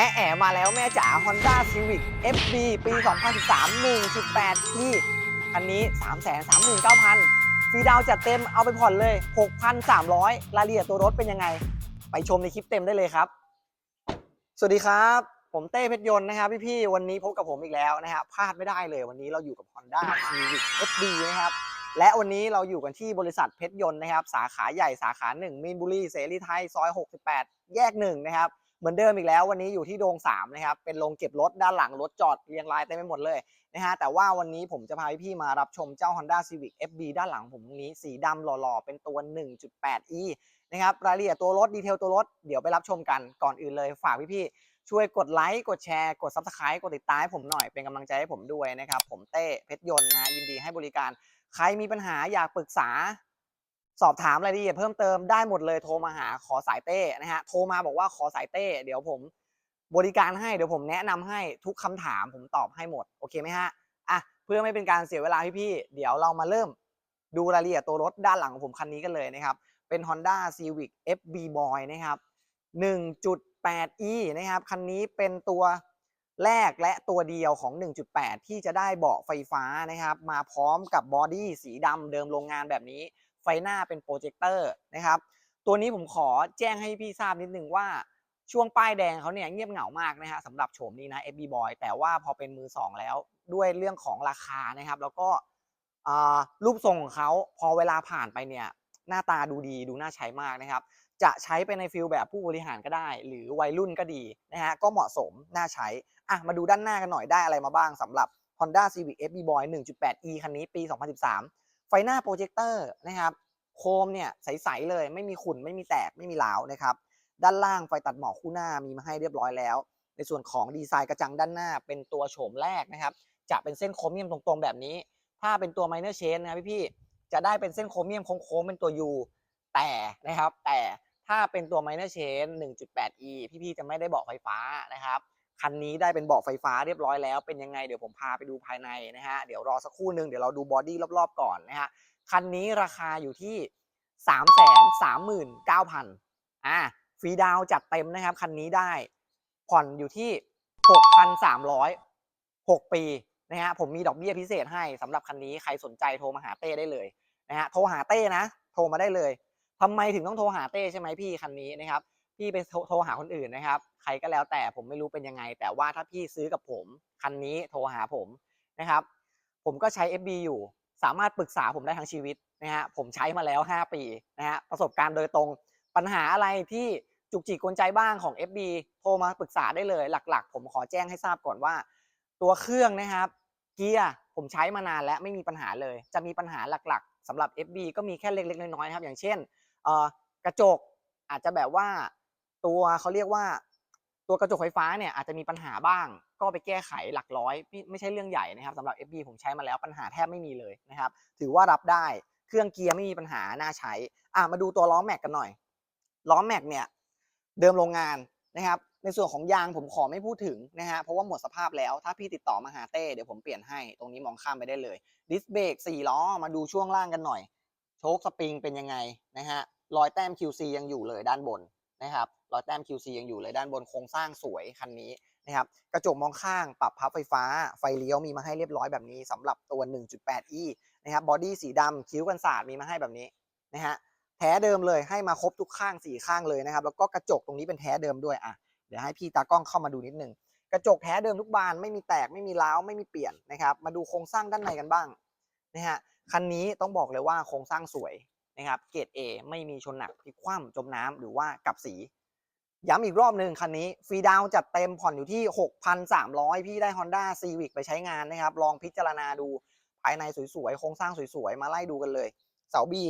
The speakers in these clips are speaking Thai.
แอะแอมาแล้วแม่จ๋า Honda Civic FB ปี 2013 1.8 T คันนี้ 339,000 ฟรีดาวน์จัดเต็มเอาไปผ่อนเลย 6,300 รายละเอียดตัวรถเป็นยังไง ไปชมในคลิปเต็มได้เลยครับ สวัสดีครับ ผมเต้เพชรยนต์นะครับพี่ๆ วันนี้พบกับผมอีกแล้วนะครับพลาดไม่ได้เลยวันนี้เราอยู่กับ Honda Civic FB นะครับและวันนี้เราอยู่กันที่บริษัทเพชรยนต์นะครับ สาขาใหญ่สาขาหนึ่งมีนบุรีเสรีไทยซอย 68 แยกหนึ่งนะครับ เหมือนเดิมอีกแล้ววันนี้อยู่ที่โดง3นะครับเป็นโรงเก็บรถด้านหลังรถจอดเรียงรายเต็มไปหมดเลยนะฮะแต่ว่าวันนี้ผมจะพาพี่มารับชมเจ้า Honda Civic FB ด้านหลังผมตรงนี้สีดำหล่อๆ เป็นตัว 1.8e นะครับรายละเอียดตัวรถดีเทลตัวรถเดี๋ยวไปรับชมกันก่อนอื่นเลยฝากพี่ๆช่วยกดไลค์กดแชร์กด Subscribe กดติดตามให้ผมหน่อยเป็นกำลังใจให้ผมด้วยนะครับผมเต้เพชรยนต์นะฮะยินดีให้บริการ ใครมีปัญหาอยากปรึกษา สอบถามรายละเอียดเพิ่มเติมได้หมดเลยโทรมาหาขอสายเต้นะฮะโทรมาบอกว่าขอสายเต้ เดี๋ยวผมบริการให้เดี๋ยวผมแนะนำให้ทุกคำถามผมตอบให้หมดโอเคไหมฮะอะเพื่อไม่เป็นการเสียเวลาพี่ๆเดี๋ยวเรามาเริ่มดูรายละเอียดตัวรถด้านหลังของผมคันนี้กันเลยนะครับ เป็น Honda Civic FB Boy นะครับ 1.8e นะครับ คันนี้เป็นตัวแรกและตัวเดียวของ 1.8 ที่จะได้เบาะไฟฟ้านะครับ มาพร้อมกับบอดี้สีดำเดิมโรงงานแบบนี้ ไฟหน้าเป็นโปรเจคเตอร์นะครับ ตัวนี้ผมขอแจ้งให้พี่ทราบนิดนึงว่าช่วงป้ายแดงเขาเนี่ยเงียบเหงามากนะฮะสำหรับโฉมนี้นะ FB Boy แต่ว่าพอเป็นมือ 2 แล้วด้วยเรื่องของราคานะครับ แล้วก็รูปทรงของเขาพอเวลาผ่านไปเนี่ยหน้าตาดูดีดูน่าใช้มากนะครับ จะใช้ไปในฟิลแบบผู้บริหารก็ได้ หรือวัยรุ่นก็ดีนะฮะก็เหมาะสมน่าใช้อะมาดูด้านหน้ากันหน่อยได้อะไรมาบ้างสำหรับ Honda Civic FB Boy 1.8e คันนี้ปี 2013 ไฟหน้าโปรเจคเตอร์นะครับโคมเนี่ยใสๆเลยไม่มีขุ่นไม่มีแตกไม่มีหลาวนะครับด้านล่างไฟตัดหมอกคู่หน้ามีมาให้เรียบร้อยแล้ว ในส่วนของดีไซน์กระจังด้านหน้าเป็นตัวโฉมแรกนะครับจะเป็นเส้นโครเมียมตรงๆแบบนี้ ถ้าเป็นตัว minor chain นะพี่ๆจะได้เป็นเส้นโครเมียมโค้งๆเป็นตัว U แต่นะครับแต่ถ้าเป็นตัว minor chain 1.8e พี่ๆจะไม่ได้บาะไฟฟ้านะครับ คันนี้ได้เป็นเบาะไฟฟ้าเรียบร้อยแล้ว เป็นยังไงเดี๋ยวผมพาไปดูภายในนะฮะเดี๋ยวรอสักครู่หนึ่งเดี๋ยวเราดูบอดี้รอบๆก่อนนะฮะคันนี้ราคาอยู่ที่ 3 3 9 0 0 0อ่าฟรีดาวจัดเต็มนะครับคันนี้ได้ผ่อนอยู่ที่ 6,300 6ปีนะฮะผมมีดอกเบี้ยพิเศษให้สำหรับคันนี้ใครสนใจโทรมาหาเต้ได้เลยนะฮะโทรหาเต้นะ โทรมาได้เลยทำไมถึงต้องโทรหาเต้ใช่ไหมพี่คันนี้นะครับพี่ไปโทรหาคนอื่นนะครับ ใครก็แล้วแต่ผมไม่รู้เป็นยังไง แต่ว่าถ้าพี่ซื้อกับผม คันนี้โทรหาผมนะครับ ผมก็ใช้ FB อยู่ สามารถปรึกษาผมได้ทั้งชีวิตนะฮะผมใช้มาแล้ว 5 ปีนะฮะประสบการณ์โดยตรงปัญหาอะไรที่จุกจิกกวนใจบ้างของ FB โทรมาปรึกษาได้เลย หลัก ๆ ผมขอแจ้งให้ทราบก่อนว่า ตัวเครื่องนะครับ เกียร์ผมใช้มานานแล้วไม่มีปัญหาเลย จะมีปัญหาหลักๆสำหรับ FB ก็มีแค่เล็กๆน้อยๆนะครับ อย่างเช่นกระจกอาจจะแบบว่าตัวเขาเรียกว่า ตัวกระจกไฟฟ้าเนี่ยอาจจะมีปัญหาบ้าง ก็ไปแก้ไขหลักร้อยไม่ไม่ใช่เรื่องใหญ่นะครับสำหรับ FB ผมใช้มาแล้วปัญหาแทบไม่มีเลยนะครับถือว่ารับได้เครื่องเกียร์ไม่มีปัญหาน่าใช้อะมาดูตัวล้อแม็กกันหน่อยล้อแม็กเนี่ยเดิมโรงงานนะครับในส่วนของยางผมขอไม่พูดถึงนะฮะเพราะว่าหมดสภาพแล้วถ้าพี่ติดต่อมาหาเต้เดี๋ยวผมเปลี่ยนให้ตรงนี้มองข้ามไปได้เลยดิสเบรกสี่ล้อมาดูช่วงล่างกันหน่อยโชคสปริงเป็นยังไงนะฮะรอยแต้ม QC ยังอยู่เลยด้านบนนะครับ รอยแต้ม QC ยังอยู่เลยด้านบนโครงสร้างสวยคันนี้นะครับกระจกมองข้างปรับพับไฟฟ้าไฟเลี้ยวมีมาให้เรียบร้อยแบบนี้สำหรับตัว 1.8e นะครับบอดี้สีดำคิ้วกันศาสตร์มีมาให้แบบนี้นะฮะแท้เดิมเลยให้มาครบทุกข้างสี่ข้างเลยนะครับ แล้วก็กระจกตรงนี้เป็นแท้เดิมด้วยอะเดี๋ยวให้พี่ตากล้องเข้ามาดูนิดนึงกระจกแท้เดิมทุกบานไม่มีแตกไม่มีร้าวไม่มีเปลี่ยนนะครับ มาดูโครงสร้างด้านในกันบ้างนะฮะคันนี้ต้องบอกเลยว่าโครงสร้างสวยนะครับ เกรด A ไม่มีชนหนักพลิกคว่ำจมน้ำหรือว่ากับสี ย้ำอีกรอบหนึ่งคันนี้ฟรีดาวจัดเต็มผ่อนอยู่ที่ 6,300 พี่ได้ Honda Civic ไปใช้งานนะครับ ลองพิจารณาดูภายในสวยๆ โครงสร้างสวยๆ มาไล่ดูกันเลย เสาบี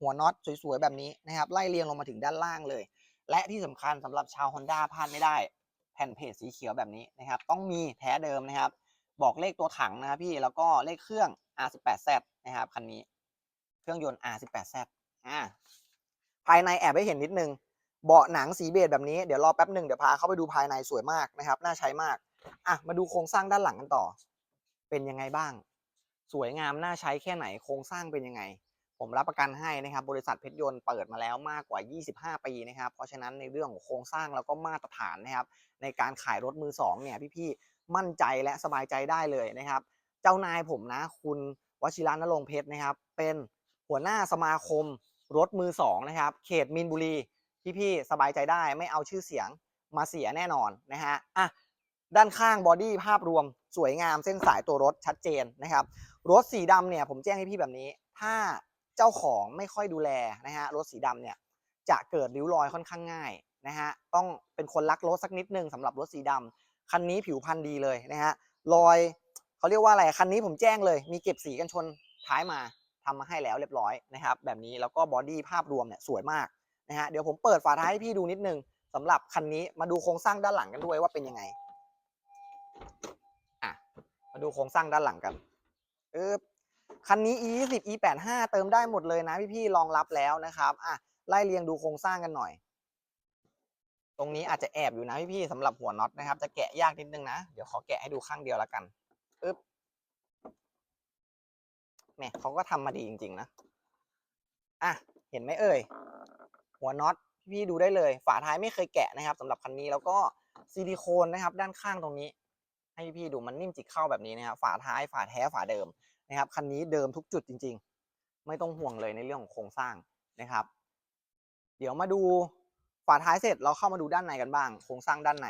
หัวน็อตสวยๆ แบบนี้นะครับ ไล่เรียงลงมาถึงด้านล่างเลย และที่สำคัญสำหรับชาว Honda พลาดไม่ได้ แผ่นเพจสีเขียวแบบนี้นะครับ ต้องมีแท้เดิมนะครับ บอกเลขตัวถังนะครับพี่แล้วก็เลขเครื่อง R18Z นะครับคันนี้ เครื่องยนต์ R18Z อ่าภายในแอบให้เห็นนิดนึง เบาะหนังสีเบจแบบนี้เดี๋ยวรอแป๊บหนึ่งเดี๋ยวพาเข้าไปดูภายในสวยมากนะครับน่าใช้มากอะมาดูโครงสร้างด้านหลังกันต่อ เป็นยังไงบ้าง สวยงามน่าใช้แค่ไหนโครงสร้างเป็นยังไง ผมรับประกันให้นะครับ บริษัทเพชรยนต์เปิดมาแล้วมากกว่า 25 ปีนะครับ เพราะฉะนั้นในเรื่องของโครงสร้างแล้วก็มาตรฐานนะครับ ในการขายรถมือสองเนี่ยพี่ๆมั่นใจและสบายใจได้เลยนะครับ เจ้านายผมนะ คุณวชิรานรงเพชรนะครับ เป็นหัวหน้าสมาคมรถมือสองนะครับ เขตมีนบุรี พี่ๆสบายใจได้ไม่เอาชื่อเสียงมาเสียแน่นอนนะฮะอะด้านข้างบอดี้ภาพรวมสวยงามเส้นสายตัวรถชัดเจนนะครับ รถสีดำเนี่ยผมแจ้งให้พี่แบบนี้ ถ้าเจ้าของไม่ค่อยดูแลนะฮะรถสีดำเนี่ยจะเกิดริ้วรอยค่อนข้างง่ายนะฮะต้องเป็นคนรักรถสักนิดนึงสำหรับรถสีดำคันนี้ผิวพรรณดีเลยนะฮะรอยเขาเรียกว่าอะไรคันนี้ผมแจ้งเลย มีเก็บสีกันชนท้ายมาทำมาให้แล้วเรียบร้อยนะครับ แบบนี้แล้วก็บอดี้ภาพรวมเนี่ยสวยมาก นะฮะเดี๋ยวผมเปิดฝาท้ายให้พี่ดูนิดนึงสำหรับคันนี้มาดูโครงสร้างด้านหลังกันด้วยว่าเป็นยังไงอะมาดูโครงสร้างด้านหลังกันเออคันนี้ E20 E85 เติมได้หมดเลยนะพี่ๆรองรับแล้วนะครับอะไล่เรียงดูโครงสร้างกันหน่อย ตรงนี้อาจจะแอบอยู่นะพี่ๆสำหรับหัวน็อตนะครับ จะแกะยากนิดนึงนะ เดี๋ยวขอแกะให้ดูข้างเดียวแล้วกันอึ๊บแหมเขาก็ทำมาดีจริง ๆ นะ อะ เห็นไหมเอ่ย หัวน็อตพี่ดูได้เลย ฝาท้ายไม่เคยแกะนะครับสำหรับคันนี้แล้วก็ซิลิโคนนะครับ ด้านข้างตรงนี้ ให้พี่ดูมันนิ่มจิกเข้าแบบนี้นะครับฝาท้ายฝาแท้ฝาเดิมนะครับคันนี้เดิมทุกจุดจริง ๆ ไม่ต้องห่วงเลยในเรื่องของโครงสร้างนะครับ เดี๋ยวมาดูฝาท้ายเสร็จเราเข้ามาดูด้านในกันบ้าง โครงสร้างด้านใน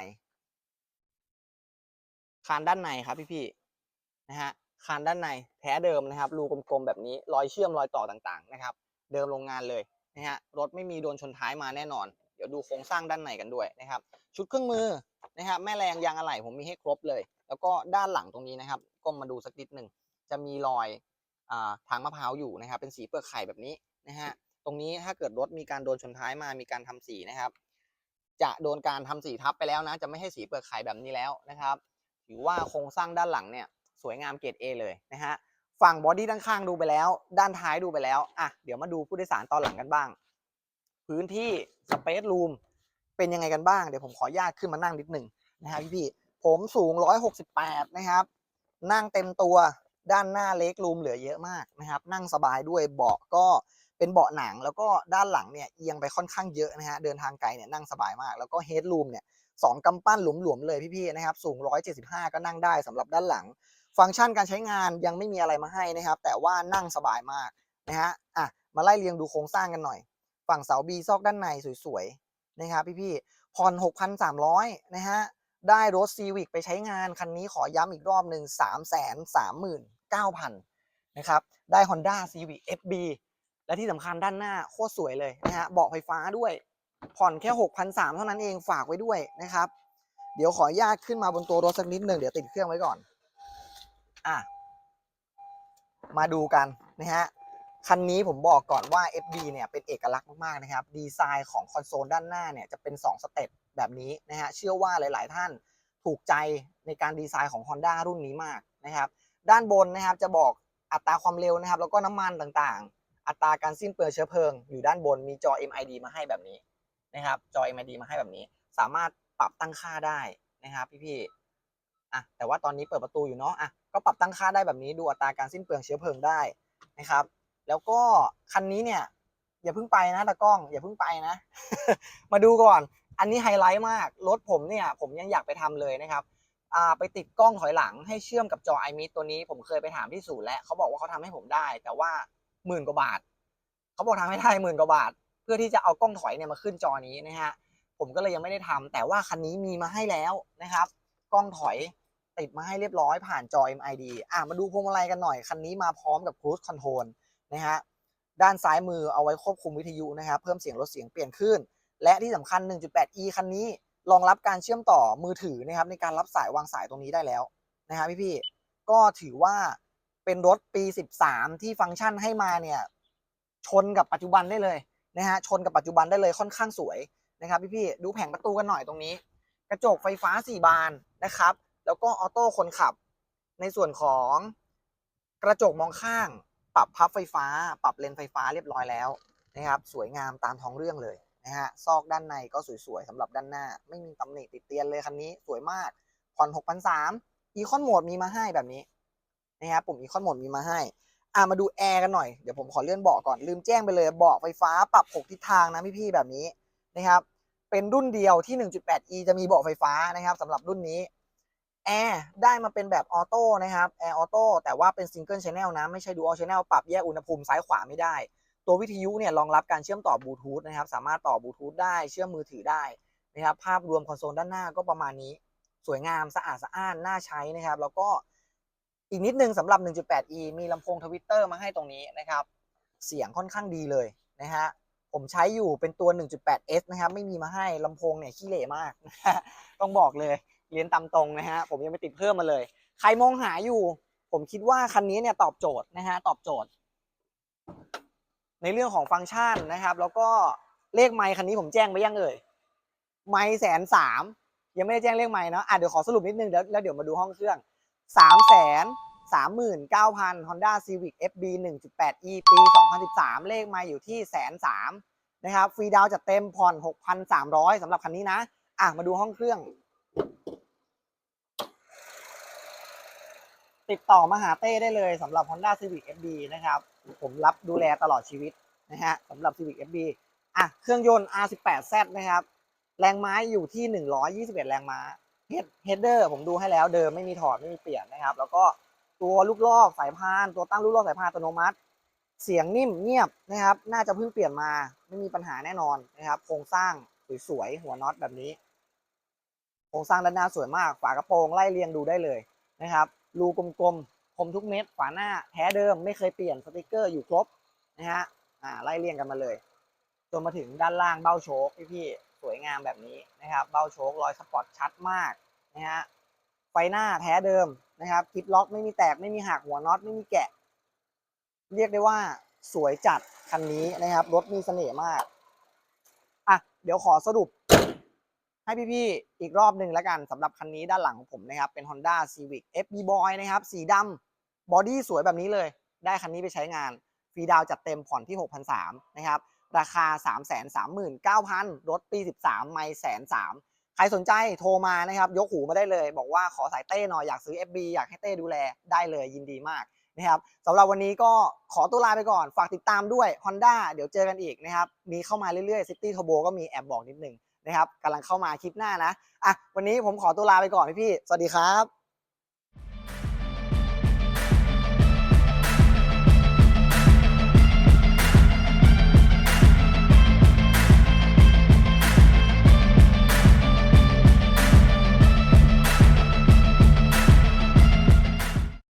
คานด้านในครับพี่ๆนะฮะคานด้านในแท้เดิมนะครับรูกลมๆแบบนี้รอยเชื่อมรอยต่อต่างๆ นะครับ เดิมโรงงานเลย นะฮะรถไม่มีโดนชนท้ายมาแน่นอน เดี๋ยวดูโครงสร้างด้านในกันด้วยนะครับ ชุดเครื่องมือนะครับแม่แรงยางอะไหล่ผมมีให้ครบเลย แล้วก็ด้านหลังตรงนี้นะครับก้มมาดูสักนิดหนึ่งจะมีรอยอาทางมะพร้าวอยู่นะครับ เป็นสีเปลือกไข่แบบนี้นะฮะตรงนี้ถ้าเกิดรถมีการโดนชนท้ายมามีการทำสีนะครับ จะโดนการทำสีทับไปแล้วนะ จะไม่ให้สีเปลือกไข่แบบนี้แล้วนะครับถือว่าโครงสร้างด้านหลังเนี่ยสวยงามเกรด A เลยนะฮะ ฝั่งบอดี้ด้านข้างดูไปแล้ว ด้านท้ายดูไปแล้วอะเดี๋ยวมาดูผู้โดยสารตอนหลังกันบ้าง พื้นที่สเปซรูมเป็นยังไงกันบ้าง เดี๋ยวผมขออนุญาตขึ้นมานั่งนิดหนึ่งนะครับพี่ๆผมสูง 168 นะครับ นั่งเต็มตัวด้านหน้าเล็กรูมเหลือเยอะมากนะครับ นั่งสบายด้วยเบาะก็เป็นเบาะหนัง แล้วก็ด้านหลังเนี่ยเอียงไปค่อนข้างเยอะนะฮะเดินทางไกลเนี่ยนั่งสบายมาก แล้วก็เฮดรูมเนี่ยสองกำปั้นหลวมๆเลยพี่ๆนะครับ สูง 175 ก็นั่งได้สำหรับด้านหลัง ฟังก์ชันการใช้งานยังไม่มีอะไรมาให้นะครับ แต่ว่านั่งสบายมากนะฮะอะมาไล่เรียงดูโครงสร้างกันหน่อย ฝั่งเสาบีซอกด้านในสวยๆนะครับพี่ๆผ่อน 6,300นะฮะได้รถ Civic ไปใช้งานคันนี้ขอย้ำอีกรอบหนึ่ง3 3 9 0 0 0นะครับได้ Honda Civic FB และที่สำคัญด้านหน้าโคตรสวยเลยนะฮะเบาะไฟฟ้าด้วย ผ่อนแค่ 6,300 เท่านั้นเองฝากไว้ด้วยนะครับ เดี๋ยวขออนุญาตขึ้นมาบนตัวรถสักนิดหนึ่งเดี๋ยวติดเครื่องไว้ก่อน อะ มาดูกันนะฮะ คันนี้ผมบอกก่อนว่า FB เนี่ยเป็นเอกลักษณ์มากๆนะครับ ดีไซน์ของคอนโซลด้านหน้าเนี่ยจะเป็น 2 สเต็ปแบบนี้นะฮะ เชื่อว่าหลาย ๆ ท่านถูกใจในการดีไซน์ของ Honda รุ่นนี้มากนะครับ ด้านบนนะครับจะบอกอัตราความเร็วนะครับ แล้วก็น้ำมันต่างๆ อัตราการสิ้นเปลืองเชื้อเพลิง อยู่ด้านบนมีจอ MID มาให้แบบนี้นะครับ จอ MID มาให้แบบนี้ สามารถปรับตั้งค่าได้นะครับพี่ๆ อะแต่ว่าตอนนี้เปิดประตูอยู่เนาะอะก็ปรับตั้งค่าได้แบบนี้ดูอัตราการสิ้นเปลืองเชื้อเพลิงได้นะครับ แล้วก็คันนี้เนี่ยอย่าเพิ่งไปนะตากล้องอย่าเพิ่งไปนะ มาดูก่อน อันนี้ไฮไลท์มากรถผมเนี่ยผมยังอยากไปทำเลยนะครับอ่าไปติดกล้องถอยหลังให้เชื่อมกับจอ iMid ตัวนี้ผมเคยไปถามที่ศูนย์แล้วเขาบอกว่าเขาทำให้ผมได้ แต่ว่าหมื่นกว่าบาทเขาบอกทำให้ได้หมื่นกว่าบาท เพื่อที่จะเอากล้องถอยเนี่ยมาขึ้นจอนี้นะฮะผมก็เลยยังไม่ได้ทำแต่ว่าคันนี้มีมาให้แล้วนะครับ ล้องถอย ติดมาให้เรียบร้อยผ่านจอ MID อะมาดูพวงมาลัยกันหน่อย คันนี้มาพร้อมกับ Cruise Control นะฮะด้านซ้ายมือเอาไว้ควบคุมวิทยุนะครับ เพิ่มเสียงลดเสียงเปลี่ยนขึ้นและที่สำคัญ 1.8e คันนี้รองรับการเชื่อมต่อมือถือนะครับในการรับสายวางสายตรงนี้ได้แล้วนะฮะพี่ๆก็ถือว่าเป็นรถปี 13 ที่ฟังก์ชันให้มาเนี่ยชนกับปัจจุบันได้เลยนะฮะชนกับปัจจุบันได้เลยค่อนข้างสวยนะครับพี่ๆดูแผงประตูกันหน่อยตรงนี้ กระจกไฟฟ้า 4 บาน นะครับ แล้วก็ออโต้คนขับ ในส่วนของกระจกมองข้าง ปรับพับไฟฟ้า ปรับเลนไฟฟ้าเรียบร้อยแล้วนะครับ สวยงามตามท้องเรื่องเลยนะฮะซอกด้านในก็สวยๆสำหรับด้านหน้า ไม่มีตำหนิติดเตียนเลยคันนี้สวยมากผ่อน6,300อีคอนโหมดมีมาให้แบบนี้นะครับปุ่มอีคอนโหมดมีมาให้อะมาดูแอร์กันหน่อย เดี๋ยวผมขอเลื่อนเบาะก่อน ลืมแจ้งไปเลยเบาะไฟฟ้าปรับ 6 ทิศทางนะพี่ๆแบบนี้นะครับ เป็นรุ่นเดียวที่ 1.8e จะมีเบาะไฟฟ้านะครับสำหรับรุ่นนี้แอร์ได้มาเป็นแบบออโต้นะครับแอร์ออโต้แต่ว่าเป็นซิงเกิลชแนลนะ ไม่ใช่ดูอัลชแนลปรับแยกอุณหภูมิซ้ายขวาไม่ได้ ตัววิทยุเนี่ยรองรับการเชื่อมต่อบลูทูธนะครับ สามารถต่อบลูทูธได้เชื่อมมือถือได้นะครับภาพรวมคอนโซลด้านหน้าก็ประมาณนี้ สวยงามสะอาดสะอ้านน่าใช้นะครับ แล้วก็อีกนิดนึงสำหรับ 1.8e มีลำโพงทวิตเตอร์มาให้ตรงนี้นะครับ เสียงค่อนข้างดีเลยนะฮะ ผมใช้อยู่เป็นตัว 1.8s นะครับ ไม่มีมาให้ลำโพงเนี่ยขี้เหร่มาก ต้องบอกเลยเรียนตามตรงนะฮะ ผมยังไม่ติดเพิ่มมาเลย ใครมองหาอยู่ ผมคิดว่าคันนี้เนี่ยตอบโจทย์นะฮะ ตอบโจทย์ ในเรื่องของฟังก์ชันนะครับ แล้วก็เลขไมค์คันนี้ผมแจ้งไปยังเอ่ย ไมค์แสนสามยังไม่ได้แจ้งเลขไมค์เนาะอะเดี๋ยวขอสรุปนิดนึงเดี๋ยวแล้วเดี๋ยวมาดูห้องเครื่องสามแสนสามหมื่นเก้าพัน Honda Civic FB 1.8e ปี 2013 เลขมค์อยู่ที่แสนสามนะครับฟรีดาวจัดเต็มผ่อน 6,300สำหรับคันนี้นะ อะมาดูห้องเครื่อง ติดต่อมาหาเต้ได้เลยสำหรับ Honda Civic FB นะครับ ผมรับดูแลตลอดชีวิตนะฮะสำหรับ Civic FB อะเครื่องยนต์ R18Z นะครับ แรงม้าอยู่ที่ 121 แรงม้าเฮดเฮดเดอร์ผมดูให้แล้วเดิมไม่มีถอดไม่มีเปลี่ยนนะครับ แล้วก็ตัวลูกลอกสายพาน ตัวตั้งลูกลอกสายพานอัตโนมัติ เสียงนิ่มเงียบนะครับ น่าจะเพิ่งเปลี่ยนมาไม่มีปัญหาแน่นอนนะครับ โครงสร้างสวยๆหัวน็อตแบบนี้ โครงสร้างด้านหน้าสวยมาก ฝากระโปรงไล่เรียงดูได้เลยนะครับรูกลมๆคมทุกเม็ดฝาหน้าแท้เดิมไม่เคยเปลี่ยนสติกเกอร์อยู่ครบนะฮะอ่าไล่เรียงกันมาเลยจนมาถึงด้านล่างเบ้าโชคพี่ๆสวยงามแบบนี้นะครับ เบ้าโชครอยสปอตชัดมากนะฮะไฟหน้าแท้เดิมนะครับคลิปล็อกไม่มีแตกไม่มีหักหัวน็อตไม่มีแกะ เรียกได้ว่าสวยจัดคันนี้นะครับ รถมีเสน่ห์มาก อะ เดี๋ยวขอสรุป ให้พี่ๆอีกรอบหนึ่งแล้วกันสำหรับคันนี้ด้านหลังของผมนะครับ เป็น Honda Civic FB Boy นะครับ สีดำบอดี้สวยแบบนี้เลย ได้คันนี้ไปใช้งานฟรีดาวจัดเต็มผ่อนที่ 6,300นะครับ ราคา 339,000 รถปี 13 ไม่แสนสามใครสนใจโทรมานะครับ ยกหูมาได้เลย บอกว่าขอสายเต้หน่อยอยากซื้อ FB อยากให้เต้ดูแลได้เลยยินดีมาก นะครับสำหรับวันนี้ก็ขอตัวลาไปก่อน ฝากติดตามด้วย Honda เดี๋ยวเจอกันอีกนะครับ มีเข้ามาเรื่อยๆ City Turbo ก็มีแอบบอกนิดนึงนะครับกำลังเข้ามาคลิปหน้านะอะวันนี้ผมขอตัวลาไปก่อนพี่ๆสวัสดีครับ